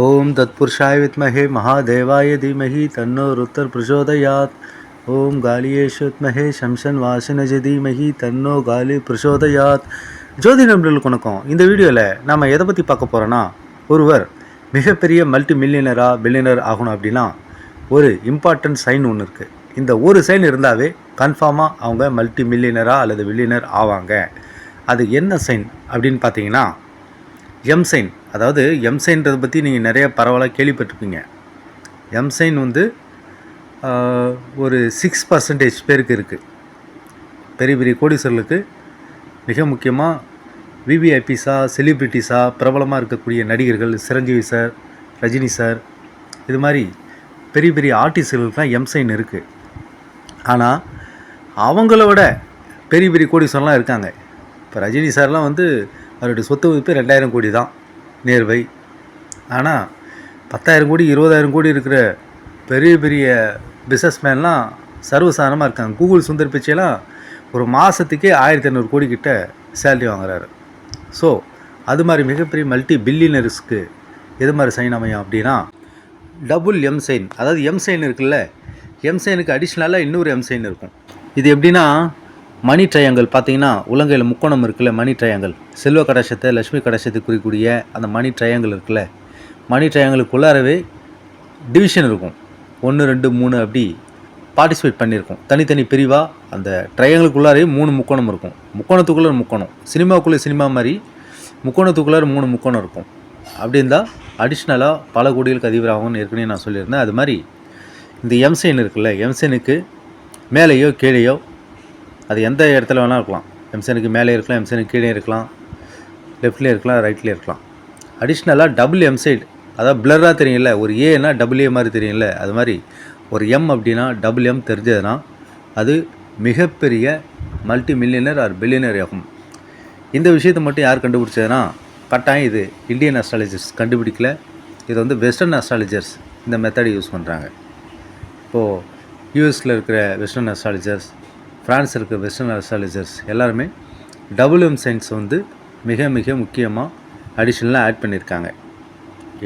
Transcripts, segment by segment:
ஓம் தத்புருஷாய வித்மஹே மகாதேவாய தீமஹி தன்னோ ருத்தர் பிரச்சோதயாத் ஓம் காலியேஸ்வத்மஹே சம்சன் வாசனஜ தீமஹி தன்னோ காலி பிரசோதயாத். ஜோதி நம்பர்களுக்கு வணக்கம். இந்த வீடியோவில் நம்ம எதை பற்றி பார்க்க போகிறோன்னா ஒருவர் மிகப்பெரிய மல்டி மில்லியனராக பில்லியனர் ஆகணும் அப்படின்னா ஒரு இம்பார்ட்டன்ட் சைன் ஒன்று இருக்குது இந்த ஒரு சைன் இருந்தாவே கன்ஃபார்மாக அவங்க மல்டி மில்லியனராக அல்லது வில்லியனர் ஆவாங்க அது என்ன சைன் அப்படின்னு பார்த்தீங்கன்னா எம் சைன் அதாவது எம்சைன்றதை பற்றி நீங்கள் நிறைய பரவலாக கேள்விப்பட்டிருப்பீங்க. எம்சைன் வந்து ஒரு சிக்ஸ் பர்சன்டேஜ் பேருக்கு இருக்குது பெரிய பெரிய கோடீஸ்வர்களுக்கு மிக முக்கியமாக விவிஐபிஸாக செலிப்ரிட்டிஸாக பிரபலமாக இருக்கக்கூடிய நடிகர்கள் சிரஞ்சீவி சார் ரஜினி சார் இது மாதிரி பெரிய பெரிய ஆர்டிஸ்டுகளுக்குலாம் எம்சைன் இருக்குது ஆனால் அவங்கள விட பெரிய பெரிய கோடீஸ்வரம்லாம் இருக்காங்க. இப்போ ரஜினி சார்லாம் வந்து அவருடைய சொத்து மதிப்பு ரெண்டாயிரம் கோடி தான். நேர்வை. ஆனால் பத்தாயிரம் கோடி இருபதாயிரம் கோடி இருக்கிற பெரிய பெரிய பிஸ்னஸ்மேன்லாம் சர்வசாதாரணமாக இருக்காங்க. கூகுள் சுந்தர் பிச்சைலாம் ஒரு மாதத்துக்கே ஆயிரத்தி ஐநூறு கோடி கிட்ட சேலரி வாங்குறாரு. ஸோ அது மாதிரி மிகப்பெரிய மல்டி பில்லியனர்ஸ்க்கு எது மாதிரி சைன் அமையும் அப்படின்னா டபுள் எம் சைன் அதாவது எம் சைன் இருக்குல்ல எம் சைனுக்கு அடிஷ்னலாக இன்னொரு எம் சைன் இருக்கும். இது எப்படின்னா மணி ட்ரையாங்கல் பார்த்தீங்கன்னா உலங்கையில் முக்கோணம் இருக்குல்ல மணி ட்ரையாங்கல் செல்வ கடாசத்தை லட்சுமி கடாசத்தை குறிக்கூடிய அந்த மணி ட்ரையாங்கல் இருக்குல்ல மணி ட்ரையாங்கலுக்குள்ளாரவே டிவிஷன் இருக்கும். ஒன்று ரெண்டு மூணு அப்படி பார்ட்டிசிபேட் பண்ணியிருக்கோம். தனித்தனி பிரிவாக அந்த ட்ரையாங்கலுக்குள்ளாரே மூணு முக்கோணம் இருக்கும். முக்கோணத்துக்குள்ளே முக்கோணம். சினிமாவுக்குள்ளே சினிமா மாதிரி முக்கோணத்துக்குள்ளார மூணு முக்கோணம் இருக்கும். அப்படி இருந்தால் அடிஷ்னலாக பல கோடிகளுக்கு அதிபராகும்னு ஏற்கனவே நான் சொல்லியிருந்தேன். அது மாதிரி இந்த எம்சைன் இருக்குல்ல எம்சைனுக்கு மேலேயோ கீழேயோ அது எந்த இடத்துல வேணால் இருக்கலாம். எம்சனுக்கு மேலே இருக்கலாம் எம்சனுக்கு கீழே இருக்கலாம் லெஃப்ட்லேயே இருக்கலாம் ரைட்லேயே இருக்கலாம். அடிஷ்னலாக டபுள் எம்சைடு அதாவது பிளராக தெரியும்ல ஒரு ஏன்னா டபுள் ஏ மாதிரி தெரியும்ல அது மாதிரி. ஒரு எம் அப்படின்னா டபுள் எம் தெரிஞ்சதுன்னா அது மிகப்பெரிய மல்டி மில்லியனர் ஆர் பில்லியனர் ஆகும். இந்த விஷயத்தை மட்டும் யார் கண்டுபிடிச்சதுன்னா கட்டாயம் இது இந்தியன் அஸ்ட்ராலஜர்ஸ் கண்டுபிடிக்கல. இது வந்து வெஸ்டர்ன் அஸ்ட்ராலஜர்ஸ் இந்த மெத்தடை யூஸ் பண்ணுறாங்க இப்போது யூஎஸில் இருக்கிற வெஸ்டர்ன் அஸ்ட்ராலஜர்ஸ் ஃப்ரான்ஸ் இருக்க வெஸ்டர்ன் அஸ்ட்ராலஜர்ஸ் எல்லாருமே டபுள் எம் சயின்ஸ் வந்து மிக மிக முக்கியமாக அடிஷ்னலாக ஆட் பண்ணியிருக்காங்க.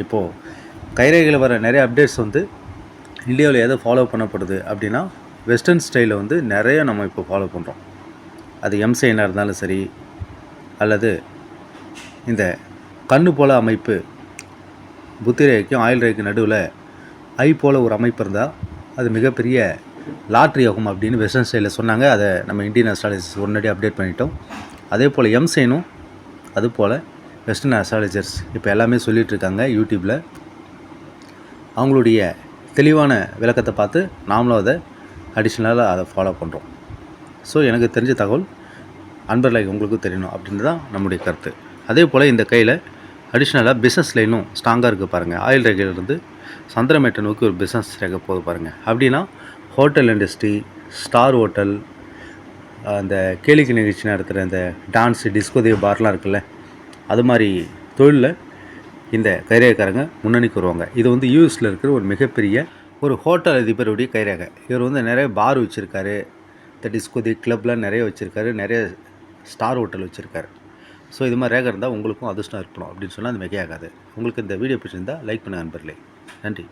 இப்போது கைரேகையில் வர நிறைய அப்டேட்ஸ் வந்து இந்தியாவில் எதை ஃபாலோ பண்ணப்படுது அப்படின்னா வெஸ்டர்ன் ஸ்டைலில் வந்து நிறைய நம்ம இப்போ ஃபாலோ பண்ணுறோம் அது எம் சைனாக இருந்தாலும் சரி அல்லது இந்த கண்ணு போல அமைப்பு புத்தி ரேகைக்கும் ஆயில் ரேகைக்கும் நடுவில் ஐ போல ஒரு அமைப்பு இருந்தால் அது மிகப்பெரிய லாட்ரி ஆகும் அப்படின்னு வெஸ்டர்ன் ஸ்டைலில் சொன்னாங்க. அதை நம்ம இந்தியன் அஸ்ட்ராலஜர்ஸ் உடனடி அப்டேட் பண்ணிட்டோம். அதே போல் எம் சைனும் அது போல் வெஸ்டர்ன் அஸ்ட்ராலஜர்ஸ் இப்போ எல்லாமே சொல்லிகிட்ருக்காங்க யூடியூப்பில் அவங்களுடைய தெளிவான விளக்கத்தை பார்த்து நாமளும் அதை அடிஷ்னலாக அதை ஃபாலோ பண்ணுறோம் ஸோ எனக்கு தெரிஞ்ச தகவல் அன்பர்லைக் உங்களுக்கு தெரியணும் அப்படின்னு தான் நம்முடைய கருத்து. அதே போல் இந்த கையில் அடிஷ்னலாக பிஸ்னஸ் லைனும் ஸ்ட்ராங்காக இருக்குது பாருங்கள் ஆயில் ரேகையிலிருந்து சந்திரமேட்டை நோக்கி ஒரு பிஸ்னஸ் ரேகை போகுது பாருங்கள் அப்படின்னா ஹோட்டல் இண்டஸ்ட்ரி ஸ்டார் ஹோட்டல் அந்த கேளிக்கை நிகழ்ச்சி நடத்துகிற அந்த டான்ஸ் டிஸ்கோதேவ் பார்லாம் இருக்குல்ல அது மாதிரி தொழிலில் இந்த கைரேகைக்காரங்க முன்னணிக்கு வருவாங்க. இது வந்து யூஎஸில் இருக்கிற ஒரு மிகப்பெரிய ஒரு ஹோட்டல் அதிபருடைய கைரேக. இவர் வந்து நிறைய பார் வச்சுருக்காரு இந்த டிஸ்கோதி கிளப்லாம் நிறைய வச்சுருக்காரு நிறைய ஸ்டார் ஹோட்டல் வச்சுருக்காரு. ஸோ இது மாதிரி ரேகை இருந்தால் உங்களுக்கும் அதிர்ஷ்டம் இருக்கணும் அப்படின்னு சொன்னால் அது மிகையாகாது. உங்களுக்கு இந்த வீடியோ பிடிச்சிருந்தால் லைக் பண்ணுங்க நண்பர்களே. நன்றி.